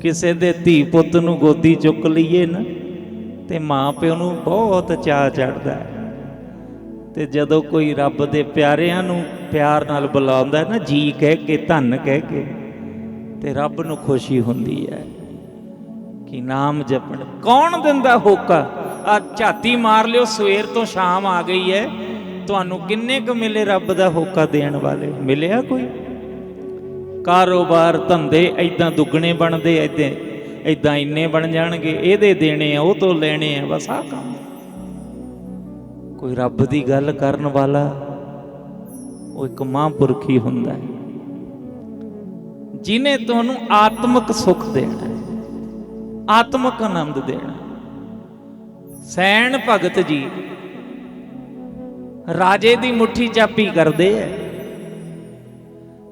ਕਿਸੇ ਦੇ ਧੀ ਪੁੱਤ ਨੂੰ ਗੋਦੀ ਚੁੱਕ ਲਈਏ ਨਾ, ਤੇ ਮਾਂ ਪਿਓ ਨੂੰ ਬਹੁਤ ਚਾਅ ਚੜਦਾ ਹੈ। ਤੇ ਜਦੋਂ ਕੋਈ ਰੱਬ ਦੇ ਪਿਆਰਿਆਂ ਨੂੰ ਪਿਆਰ ਨਾਲ ਬੁਲਾਉਂਦਾ ਨਾ, ਜੀ ਕਹਿ ਕੇ, ਧੰਨ ਕਹਿ ਕੇ, ਤੇ ਰੱਬ ਨੂੰ ਖੁਸ਼ੀ ਹੁੰਦੀ ਹੈ ਕਿ ਨਾਮ ਜਪਣ। ਕੌਣ ਦਿੰਦਾ ਹੋਕਾ? ਆ ਝਾਤੀ ਮਾਰ ਲਿਓ, ਸਵੇਰ ਤੋਂ ਸ਼ਾਮ ਆ ਗਈ ਹੈ। ਤੁਹਾਨੂੰ ਕਿੰਨੇ ਕੁ ਮਿਲੇ ਰੱਬ ਦਾ ਹੋਕਾ ਦੇਣ ਵਾਲੇ? ਮਿਲਿਆ ਕੋਈ? ਕਾਰੋਬਾਰ ਧੰਦੇ ਐਦਾਂ ਦੁੱਗਣੇ ਬਣਦੇ ਐਦਾਂ ਐਦਾਂ ਇੰਨੇ ਬਣ ਜਾਣਗੇ, ਇਹਦੇ ਦੇਣੇ ਆ, ਉਹ ਤੋਂ ਲੈਣੇ ਆ, ਬਸ ਆਹ ਕੰਮ। ਕੋਈ ਰੱਬ ਦੀ ਗੱਲ ਕਰਨ ਵਾਲਾ, ਉਹ ਇੱਕ ਮਹਾਂਪੁਰਖੀ ਹੁੰਦਾ ਹੈ। ਜਿਨੇ ਤੁਹਾਨੂੰ ਆਤਮਿਕ ਸੁੱਖ ਦੇਣਾ ਹੈ, ਆਤਮਿਕ ਆਨੰਦ ਦੇਣਾ ਸੈਣ ਭਗਤ ਜੀ ਰਾਜੇ ਦੀ ਮੁਠੀ ਚਾਪੀ ਕਰਦੇ ਐ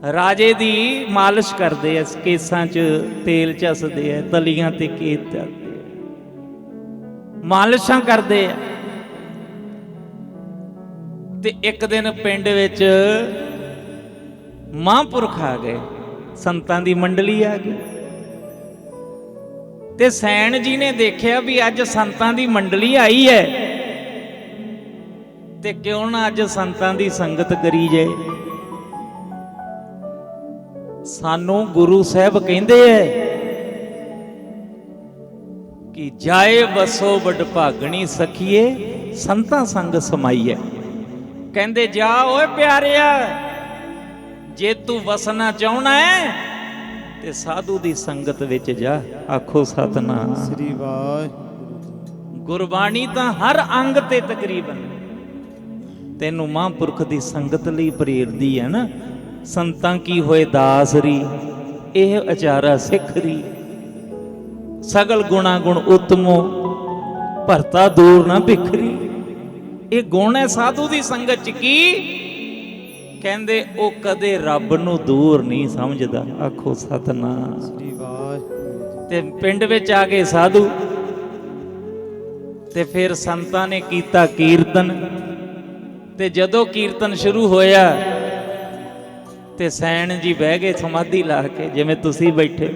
ਰਾਜੇ ਦੀ ਮਾਲਿਸ਼ ਕਰਦੇ ਐ ਕੇਸਾਂ 'ਚ ਤੇਲ ਚਸਦੇ ਐ ਤਲੀਆਂ ਤੇ ਕੇਤ ਚੱਲਦੇ ਮਾਲਿਸ਼ਾਂ ਕਰਦੇ ਐ ਤੇ ਇੱਕ ਦਿਨ ਪਿੰਡ ਵਿੱਚ ਮਹਾਂਪੁਰਖ ਆ ਗਏ, ਸੰਤਾਂ ਦੀ ਮੰਡਲੀ ਆ ਗਈ। ਤੇ ਸੈਣ ਜੀ ਨੇ ਦੇਖਿਆ ਵੀ ਅੱਜ ਸੰਤਾਂ ਦੀ ਮੰਡਲੀ ਆਈ ਹੈ। ਤੇ ਕਿਉਂ ਨਾ ਅੱਜ ਸੰਤਾਂ ਦੀ ਸੰਗਤ ਕਰੀ ਜਾਏ? ਸਾਨੂੰ ਗੁਰੂ ਸਾਹਿਬ ਕਹਿੰਦੇ ਐ ਕਿ ਜਾਏ ਵਸੋ ਵਡ ਭਾਗਣੀ ਸਖੀਏ ਸੰਤਾਂ ਸੰਗ ਸਮਾਈਐ। ਕਹਿੰਦੇ ਜਾ ਓਏ ਪਿਆਰਿਆ ਜੇ ਤੂੰ ਵਸਣਾ ਚਾਹਣਾ ਹੈ ਤੇ ਸਾਧੂ ਦੀ ਸੰਗਤ ਵਿੱਚ ਜਾ ਆਖੋ ਸਤਨਾਮ। ਸ੍ਰੀ ਵਾਹਿਗੁਰੂ। ਗੁਰਬਾਣੀ ਤਾਂ ਹਰ ਅੰਗ ਤੇ ਤਕਰੀਬਨ। ਤੈਨੂੰ ਮਹਾਂਪੁਰਖ ਦੀ ਸੰਗਤ ਲਈ ਪ੍ਰੇਰਦੀ ਹੈ ਨਾ ਸੰਤਾਂ ਕੀ ਹੋਏ ਦਾਸਰੀ ਇਹ ਅਚਾਰਾ ਸਿੱਖਰੀ ਸਗਲ ਗੁਣਾ ਗੁਣ ਉਤਮੋ ਭਰਤਾ ਦੂਰ ਨਾ ਬਿਖਰੀ। ਇਹ ਗੁਣ ਹੈ ਸਾਧੂ ਦੀ ਸੰਗਤ ਚ ਕੀ? ਕਹਿੰਦੇ ਉਹ ਕਦੇ ਰੱਬ ਨੂੰ ਦੂਰ ਨਹੀਂ ਸਮਝਦਾ। ਆਖੋ ਸਤਨਾਮ। ਤੇ ਪਿੰਡ ਵਿੱਚ ਆ ਗਏ ਸਾਧੂ। ਤੇ ਫਿਰ ਸੰਤਾਂ ਨੇ ਕੀਤਾ ਕੀਰਤਨ। ਤੇ ਜਦੋਂ ਕੀਰਤਨ ਸ਼ੁਰੂ ਹੋਇਆ ਤੇ ਸੈਣ ਜੀ ਬਹਿ ਗਏ ਸਮਾਧੀ ਲਾ ਕੇ ਜਿਵੇਂ ਤੁਸੀਂ ਬੈਠੇ।